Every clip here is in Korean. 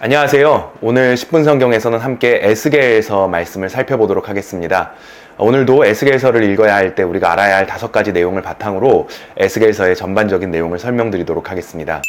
안녕하세요. 오늘 10분 성경에서는 함께 에스겔서 말씀을 살펴보도록 하겠습니다. 오늘도 에스겔서를 읽어야 할 때 우리가 알아야 할 다섯 가지 내용을 바탕으로 에스겔서의 전반적인 내용을 설명드리도록 하겠습니다.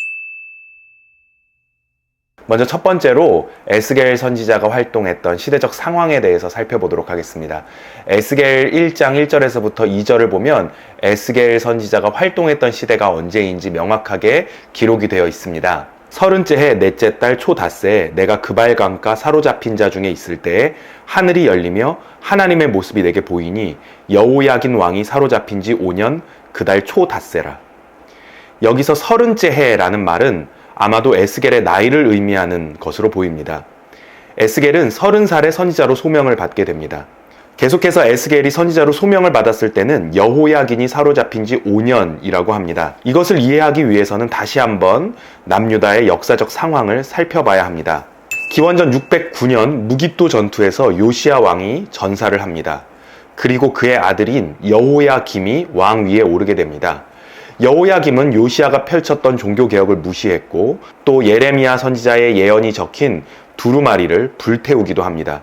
먼저 첫 번째로 에스겔 선지자가 활동했던 시대적 상황에 대해서 살펴보도록 하겠습니다. 에스겔 1장 1절에서부터 2절을 보면 에스겔 선지자가 활동했던 시대가 언제인지 명확하게 기록이 되어 있습니다. 서른째 해 넷째 달 초닷새 내가 그발강가 사로잡힌 자 중에 있을 때에 하늘이 열리며 하나님의 모습이 내게 보이니 여호야긴 왕이 사로잡힌 지 5년 그 달 초닷새라. 여기서 서른째 해라는 말은 아마도 에스겔의 나이를 의미하는 것으로 보입니다. 에스겔은 서른 살의 선지자로 소명을 받게 됩니다. 계속해서 에스겔이 선지자로 소명을 받았을 때는 여호야긴이 사로잡힌 지 5년이라고 합니다. 이것을 이해하기 위해서는 다시 한번 남유다의 역사적 상황을 살펴봐야 합니다. 기원전 609년 무기또 전투에서 요시아 왕이 전사를 합니다. 그리고 그의 아들인 여호야김이 왕 위에 오르게 됩니다. 여호야김은 요시아가 펼쳤던 종교 개혁을 무시했고 또 예레미야 선지자의 예언이 적힌 두루마리를 불태우기도 합니다.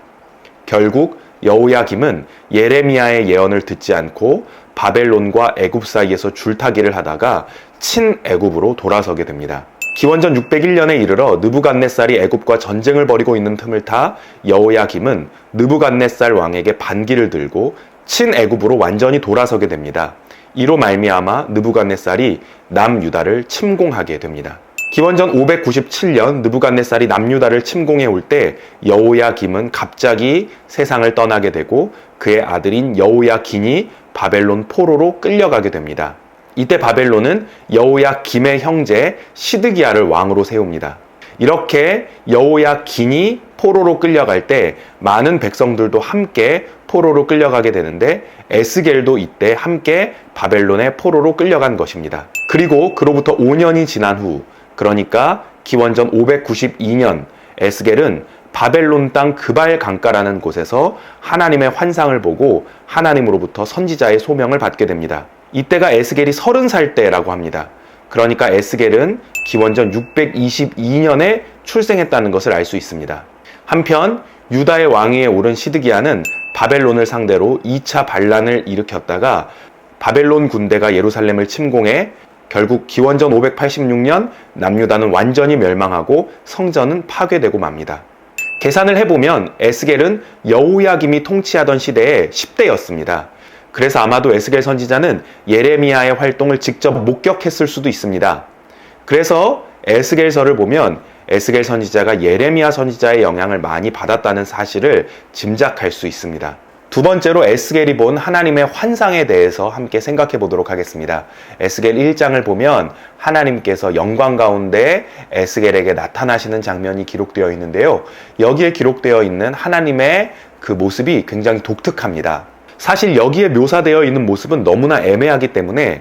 결국 여호야김은 예레미야의 예언을 듣지 않고 바벨론과 애굽 사이에서 줄타기를 하다가 친애굽으로 돌아서게 됩니다. 기원전 601년에 이르러 느부갓네살이 애굽과 전쟁을 벌이고 있는 틈을 타 여호야김은 느부갓네살 왕에게 반기를 들고 친애굽으로 완전히 돌아서게 됩니다. 이로 말미암아 느부갓네살이 남유다를 침공하게 됩니다. 기원전 597년 느부갓네살이 남유다를 침공해 올 때 여호야김은 갑자기 세상을 떠나게 되고 그의 아들인 여호야긴이 바벨론 포로로 끌려가게 됩니다. 이때 바벨론은 여호야김의 형제 시드기야를 왕으로 세웁니다. 이렇게 여호야긴이 포로로 끌려갈 때 많은 백성들도 함께 포로로 끌려가게 되는데 에스겔도 이때 함께 바벨론의 포로로 끌려간 것입니다. 그리고 그로부터 5년이 지난 후 그러니까 기원전 592년 에스겔은 바벨론 땅 그발 강가라는 곳에서 하나님의 환상을 보고 하나님으로부터 선지자의 소명을 받게 됩니다. 이때가 에스겔이 30살 때라고 합니다. 그러니까 에스겔은 기원전 622년에 출생했다는 것을 알 수 있습니다. 한편 유다의 왕위에 오른 시드기야는 바벨론을 상대로 2차 반란을 일으켰다가 바벨론 군대가 예루살렘을 침공해 결국 기원전 586년 남유다는 완전히 멸망하고 성전은 파괴되고 맙니다. 계산을 해보면 에스겔은 여우야김이 통치하던 시대에 10대였습니다. 그래서 아마도 에스겔 선지자는 예레미야의 활동을 직접 목격했을 수도 있습니다. 그래서 에스겔서를 보면 에스겔 선지자가 예레미야 선지자의 영향을 많이 받았다는 사실을 짐작할 수 있습니다. 두 번째로 에스겔이 본 하나님의 환상에 대해서 함께 생각해 보도록 하겠습니다. 에스겔 1장을 보면 하나님께서 영광 가운데 에스겔에게 나타나시는 장면이 기록되어 있는데요. 여기에 기록되어 있는 하나님의 그 모습이 굉장히 독특합니다. 사실 여기에 묘사되어 있는 모습은 너무나 애매하기 때문에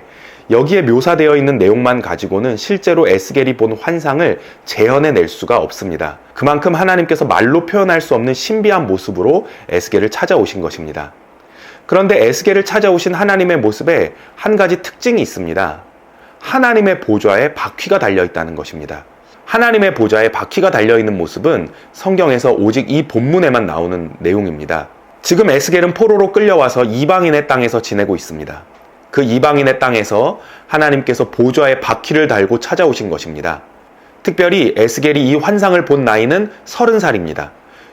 여기에 묘사되어 있는 내용만 가지고는 실제로 에스겔이 본 환상을 재현해낼 수가 없습니다. 그만큼 하나님께서 말로 표현할 수 없는 신비한 모습으로 에스겔을 찾아오신 것입니다. 그런데 에스겔을 찾아오신 하나님의 모습에 한 가지 특징이 있습니다. 하나님의 보좌에 바퀴가 달려 있다는 것입니다. 하나님의 보좌에 바퀴가 달려 있는 모습은 성경에서 오직 이 본문에만 나오는 내용입니다. 지금 에스겔은 포로로 끌려와서 이방인의 땅에서 지내고 있습니다. 그 이방인의 땅에서 하나님께서 보좌에 바퀴를 달고 찾아오신 것입니다. 특별히 에스겔이 이 환상을 본 나이는 30살입니다.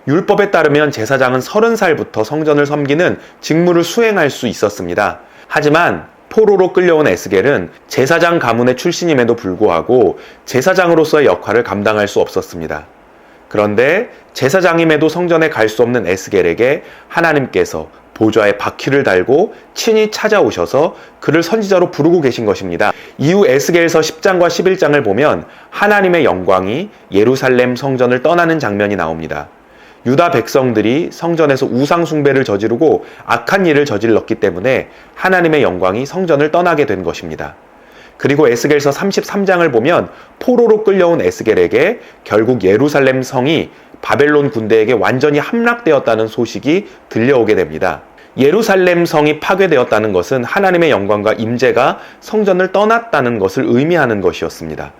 율법에 따르면 제사장은 30살부터 성전을 섬기는 직무를 수행할 수 있었습니다. 하지만 포로로 끌려온 에스겔은 제사장 가문의 출신임에도 불구하고 제사장으로서의 역할을 감당할 수 없었습니다. 그런데 제사장임에도 성전에 갈 수 없는 에스겔에게 하나님께서 보좌에 바퀴를 달고 친히 찾아오셔서 그를 선지자로 부르고 계신 것입니다. 이후 에스겔서 10장과 11장을 보면 하나님의 영광이 예루살렘 성전을 떠나는 장면이 나옵니다. 유다 백성들이 성전에서 우상 숭배를 저지르고 악한 일을 저질렀기 때문에 하나님의 영광이 성전을 떠나게 된 것입니다. 그리고 에스겔서 33장을 보면 포로로 끌려온 에스겔에게 결국 예루살렘 성이 바벨론 군대에게 완전히 함락되었다는 소식이 들려오게 됩니다. 예루살렘 성이 파괴되었다는 것은 하나님의 영광과 임재가 성전을 떠났다는 것을 의미하는 것이었습니다.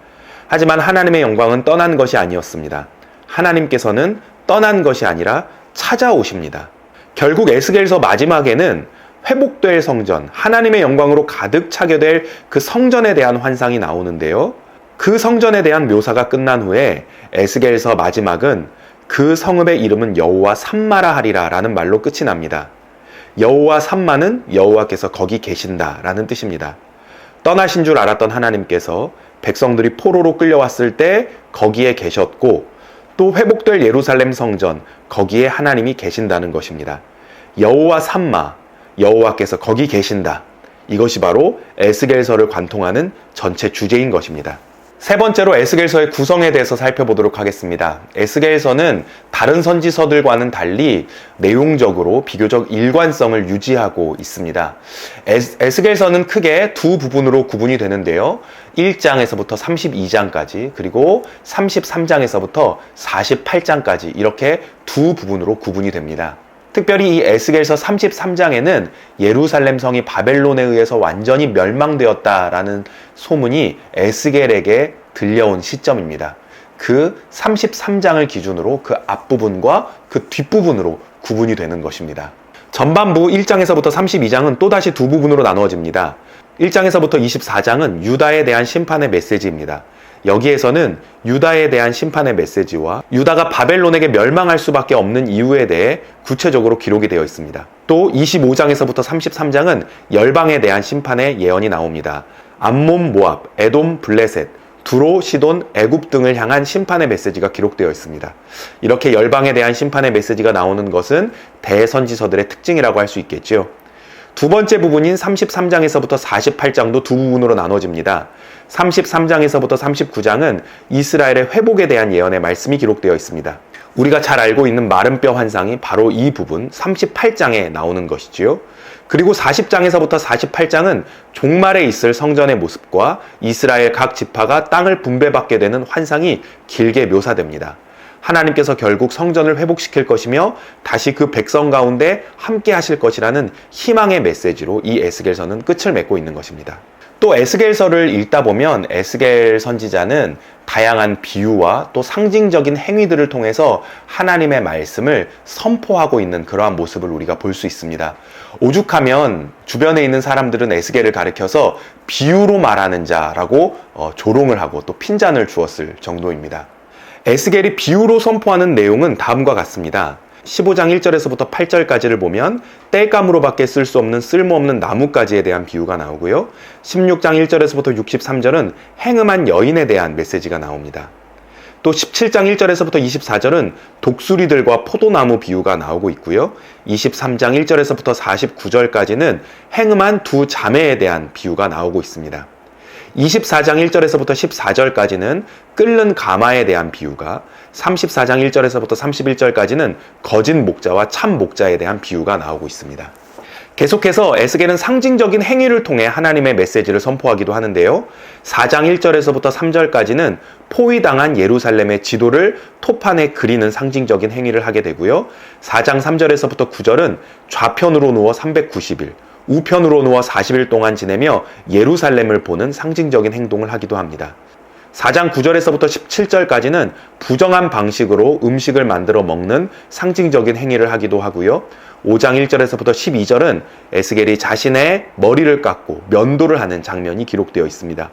하지만 하나님의 영광은 떠난 것이 아니었습니다. 하나님께서는 떠난 것이 아니라 찾아오십니다. 결국 에스겔서 마지막에는 회복될 성전, 하나님의 영광으로 가득 차게 될 그 성전에 대한 환상이 나오는데요. 그 성전에 대한 묘사가 끝난 후에 에스겔서 마지막은 그 성읍의 이름은 여호와 삼마라 하리라 라는 말로 끝이 납니다. 여호와 삼마는 여호와께서 거기 계신다라는 뜻입니다. 떠나신 줄 알았던 하나님께서 백성들이 포로로 끌려왔을 때 거기에 계셨고 또 회복될 예루살렘 성전 거기에 하나님이 계신다는 것입니다. 여호와 삼마 여호와께서 거기 계신다. 이것이 바로 에스겔서를 관통하는 전체 주제인 것입니다. 세 번째로 에스겔서의 구성에 대해서 살펴보도록 하겠습니다. 에스겔서는 다른 선지서들과는 달리 내용적으로 비교적 일관성을 유지하고 있습니다. 에스, 에스겔서는 크게 두 부분으로 구분이 되는데요. 1장에서부터 32장까지 그리고 33장에서부터 48장까지 이렇게 두 부분으로 구분이 됩니다. 특별히 이 에스겔서 33장에는 예루살렘 성이 바벨론에 의해서 완전히 멸망되었다라는 소문이 에스겔에게 들려온 시점입니다. 그 33장을 기준으로 그 앞부분과 그 뒷부분으로 구분이 되는 것입니다. 전반부 1장에서부터 32장은 또다시 두 부분으로 나누어집니다. 1장에서부터 24장은 유다에 대한 심판의 메시지입니다. 여기에서는 유다에 대한 심판의 메시지와 유다가 바벨론에게 멸망할 수밖에 없는 이유에 대해 구체적으로 기록이 되어 있습니다. 또 25장에서부터 33장은 열방에 대한 심판의 예언이 나옵니다. 암몬, 모압, 에돔, 블레셋, 두로, 시돈, 애굽 등을 향한 심판의 메시지가 기록되어 있습니다. 이렇게 열방에 대한 심판의 메시지가 나오는 것은 대선지서들의 특징이라고 할 수 있겠지요. 두 번째 부분인 33장에서부터 48장도 두 부분으로 나눠집니다. 33장에서부터 39장은 이스라엘의 회복에 대한 예언의 말씀이 기록되어 있습니다. 우리가 잘 알고 있는 마른 뼈 환상이 바로 이 부분 38장에 나오는 것이지요. 그리고 40장에서부터 48장은 종말에 있을 성전의 모습과 이스라엘 각 지파가 땅을 분배받게 되는 환상이 길게 묘사됩니다. 하나님께서 결국 성전을 회복시킬 것이며 다시 그 백성 가운데 함께 하실 것이라는 희망의 메시지로 이 에스겔서는 끝을 맺고 있는 것입니다. 또 에스겔서를 읽다 보면 에스겔 선지자는 다양한 비유와 또 상징적인 행위들을 통해서 하나님의 말씀을 선포하고 있는 그러한 모습을 우리가 볼 수 있습니다. 오죽하면 주변에 있는 사람들은 에스겔을 가리켜서 비유로 말하는 자라고 어, 조롱을 하고 또 핀잔을 주었을 정도입니다. 에스겔이 비유로 선포하는 내용은 다음과 같습니다. 15장 1절에서부터 8절까지를 보면 땔감으로밖에 쓸 수 없는 쓸모없는 나뭇가지에 대한 비유가 나오고요. 16장 1절에서부터 63절은 행음한 여인에 대한 메시지가 나옵니다. 또 17장 1절에서부터 24절은 독수리들과 포도나무 비유가 나오고 있고요. 23장 1절에서부터 49절까지는 행음한 두 자매에 대한 비유가 나오고 있습니다. 24장 1절에서부터 14절까지는 끓는 가마에 대한 비유가 34장 1절에서부터 31절까지는 거짓 목자와 참 목자에 대한 비유가 나오고 있습니다. 계속해서 에스겔은 상징적인 행위를 통해 하나님의 메시지를 선포하기도 하는데요. 4장 1절에서부터 3절까지는 포위당한 예루살렘의 지도를 토판에 그리는 상징적인 행위를 하게 되고요. 4장 3절에서부터 9절은 좌편으로 누워 390일, 우편으로 누워 40일 동안 지내며 예루살렘을 보는 상징적인 행동을 하기도 합니다. 4장 9절에서부터 17절까지는 부정한 방식으로 음식을 만들어 먹는 상징적인 행위를 하기도 하고요. 5장 1절에서부터 12절은 에스겔이 자신의 머리를 깎고 면도를 하는 장면이 기록되어 있습니다.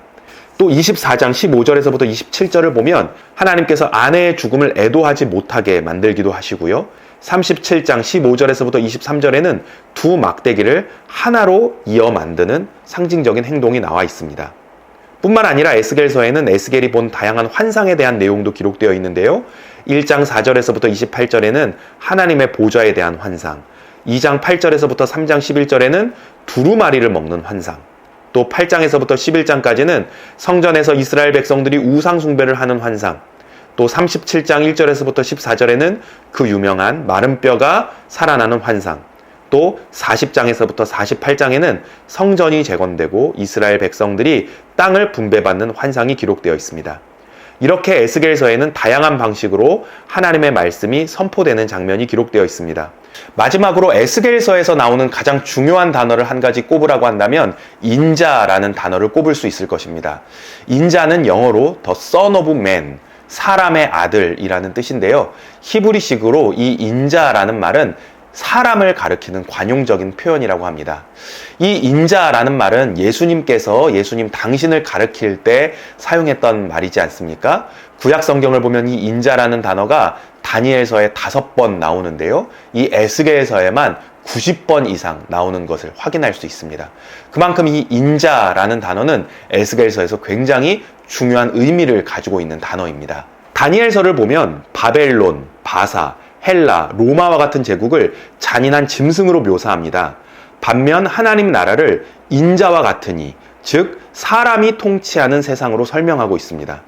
또 24장 15절에서부터 27절을 보면 하나님께서 아내의 죽음을 애도하지 못하게 만들기도 하시고요. 37장 15절에서부터 23절에는 두 막대기를 하나로 이어 만드는 상징적인 행동이 나와 있습니다. 뿐만 아니라 에스겔서에는 에스겔이 본 다양한 환상에 대한 내용도 기록되어 있는데요. 1장 4절에서부터 28절에는 하나님의 보좌에 대한 환상, 2장 8절에서부터 3장 11절에는 두루마리를 먹는 환상, 또 8장에서부터 11장까지는 성전에서 이스라엘 백성들이 우상숭배를 하는 환상, 또 37장 1절에서부터 14절에는 그 유명한 마른 뼈가 살아나는 환상, 또 40장에서부터 48장에는 성전이 재건되고 이스라엘 백성들이 땅을 분배받는 환상이 기록되어 있습니다. 이렇게 에스겔서에는 다양한 방식으로 하나님의 말씀이 선포되는 장면이 기록되어 있습니다. 마지막으로 에스겔서에서 나오는 가장 중요한 단어를 한 가지 꼽으라고 한다면 인자라는 단어를 꼽을 수 있을 것입니다. 인자는 영어로 the son of man, 사람의 아들이라는 뜻인데요. 히브리식으로 이 인자라는 말은 사람을 가리키는 관용적인 표현이라고 합니다. 이 인자라는 말은 예수님께서 예수님 당신을 가리킬 때 사용했던 말이지 않습니까? 구약 성경을 보면 이 인자라는 단어가 다니엘서에 다섯 번 나오는데요. 이 에스겔서에만 90번 이상 나오는 것을 확인할 수 있습니다. 그만큼 이 인자라는 단어는 에스겔서에서 굉장히 중요한 의미를 가지고 있는 단어입니다. 다니엘서를 보면 바벨론, 바사, 헬라, 로마와 같은 제국을 잔인한 짐승으로 묘사합니다. 반면 하나님 나라를 인자와 같으니, 즉 사람이 통치하는 세상으로 설명하고 있습니다.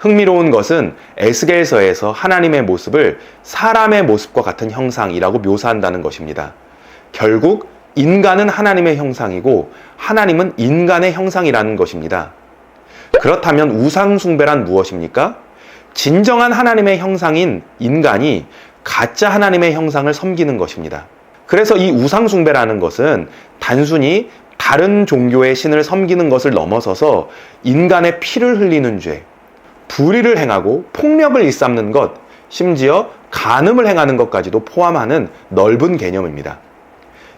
흥미로운 것은 에스겔서에서 하나님의 모습을 사람의 모습과 같은 형상이라고 묘사한다는 것입니다. 결국 인간은 하나님의 형상이고 하나님은 인간의 형상이라는 것입니다. 그렇다면 우상숭배란 무엇입니까? 진정한 하나님의 형상인 인간이 가짜 하나님의 형상을 섬기는 것입니다. 그래서 이 우상숭배라는 것은 단순히 다른 종교의 신을 섬기는 것을 넘어서서 인간의 피를 흘리는 죄, 불의를 행하고 폭력을 일삼는 것, 심지어 간음을 행하는 것까지도 포함하는 넓은 개념입니다.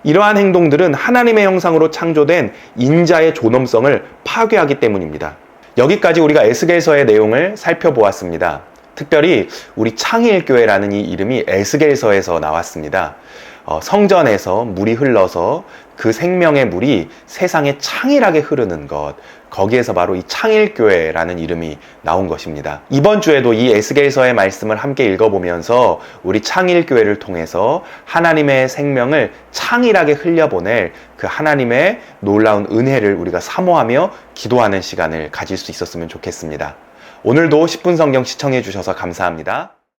이러한 행동들은 하나님의 형상으로 창조된 인자의 존엄성을 파괴하기 때문입니다. 여기까지 우리가 에스겔서의 내용을 살펴보았습니다. 특별히 우리 창일교회라는 이 이름이 에스겔서에서 나왔습니다. 어, 성전에서 물이 흘러서 그 생명의 물이 세상에 창일하게 흐르는 것, 거기에서 바로 이 창일교회라는 이름이 나온 것입니다. 이번 주에도 이 에스겔서의 말씀을 함께 읽어보면서 우리 창일교회를 통해서 하나님의 생명을 창일하게 흘려보낼 그 하나님의 놀라운 은혜를 우리가 사모하며 기도하는 시간을 가질 수 있었으면 좋겠습니다. 오늘도 10분 성경 시청해 주셔서 감사합니다.